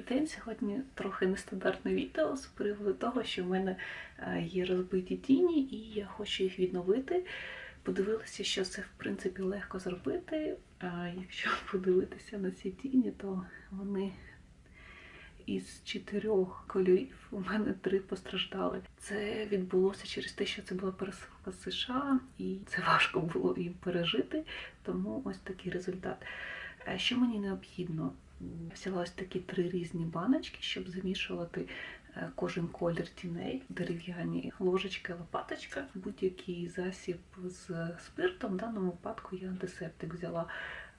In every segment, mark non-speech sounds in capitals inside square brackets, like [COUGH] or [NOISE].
День сьогодні трохи нестандартне відео з приводу того, що в мене е, є розбиті тіні, і я хочу їх відновити. Подивилася, що це в принципі легко зробити. Якщо [LAUGHS] подивитися на ці тіні, то вони із чотирьох кольорів у мене три постраждали. Це відбулося через те, що це була пересилка з США, і це важко було їм пережити. Тому ось такий результат. Е, Що мені необхідно? Взяла ось такі три різні баночки, щоб замішувати е, кожен колір тіней, дерев'яні ложечка, лопаточка, будь-який засіб з спиртом. В даному випадку я антисептик взяла.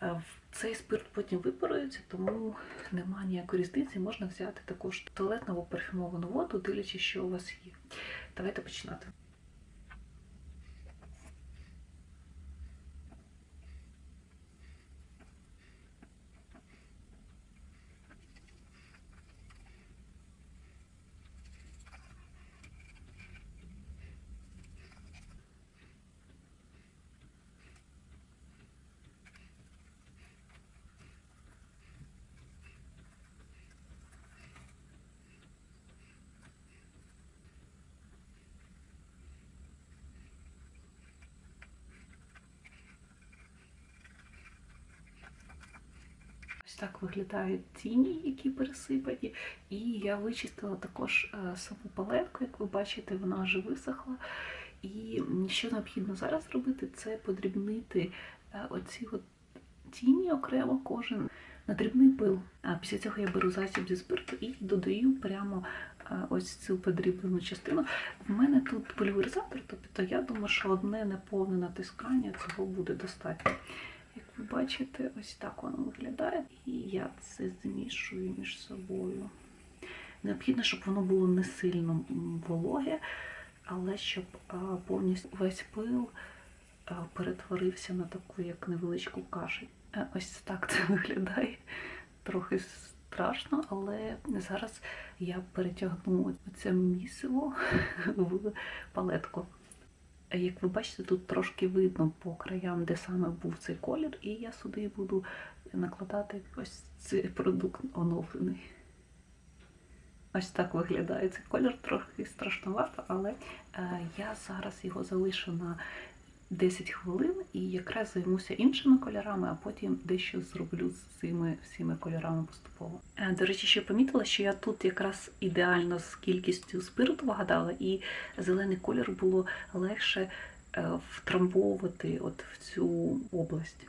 Е, Цей спирт потім випарується, тому немає ніякої різниці. Можна взяти також туалетну або парфюмовану воду, дивлячись, що у вас є. Давайте починати. Ось так виглядають тіні, які пересипані. І я вичистила також е, саму палетку, як ви бачите, вона вже висохла. І що необхідно зараз зробити, це подрібнити е, оці от тіні окремо кожен на дрібний пил. Після цього я беру засіб зі спирту і додаю прямо е, ось цю подріблену частину. В мене тут пульверизатор, тобто я думаю, що одне неповне натискання цього буде достатньо. Бачите, ось так воно виглядає. І я це змішую між собою. Необхідно, щоб воно було не сильно вологе, але щоб повністю весь пил перетворився на таку як невеличку кашель. Е, Ось так це [LAUGHS] виглядає. Трохи страшно, але зараз я перетягну це місиво [LAUGHS] в палетку. Як ви бачите, тут трошки видно по краям, де саме був цей колір, і я сюди буду накладати ось цей продукт оновлений. Ось так виглядає цей колір, трохи страшновато, але е, я зараз його залишу на 10 хвилин і якраз займуся іншими кольорами, а потім дещо зроблю з цими всіми кольорами поступово. Е, До речі, ще помітила, що я тут якраз ідеально з кількістю спирту вгадала, і зелений колір було легше е, втрамбовувати от в цю область.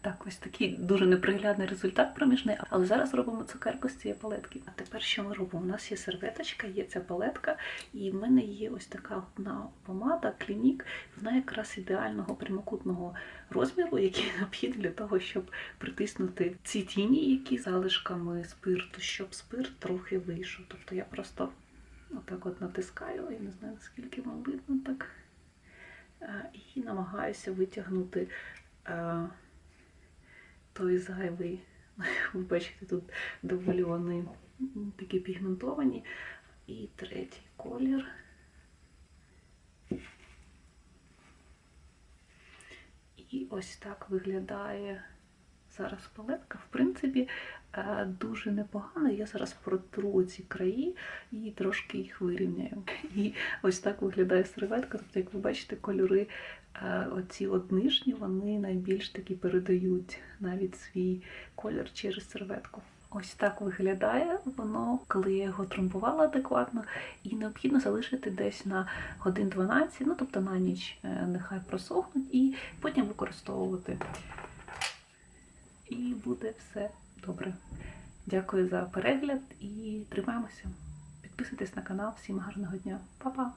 Так, ось такий дуже неприглядний результат проміжний, але зараз робимо цукерку з цієї палетки. А тепер що ми робимо? У нас є серветочка, є ця палетка, і в мене є ось така одна помада, клінік, вона якраз ідеального прямокутного розміру, який [LAUGHS] необхідний для того, щоб притиснути ці тіні, які залишками спирту, щоб спирт трохи вийшов. Тобто я просто отак от натискаю, я не знаю наскільки вам видно так, е, і намагаюся витягнути. Той зайвий. [LAUGHS] Ви бачите, тут доволі вони такі пігментовані. І третій колір. І ось так виглядає зараз палетка. В принципі, дуже непогано. Я зараз протру ці краї і трошки їх вирівняю. І ось так виглядає серветка. Тобто, як ви бачите, кольори е, оці от нижні, вони найбільш таки передають навіть свій колір через серветку. Ось так виглядає воно, коли я його трамбувала адекватно, і необхідно залишити десь на годин 12, ну тобто на ніч е, нехай просохнуть, і потім використовувати. І буде все добре. Дякую за перегляд і тримаємося. Підписуйтесь на канал. Всім гарного дня. Па-па!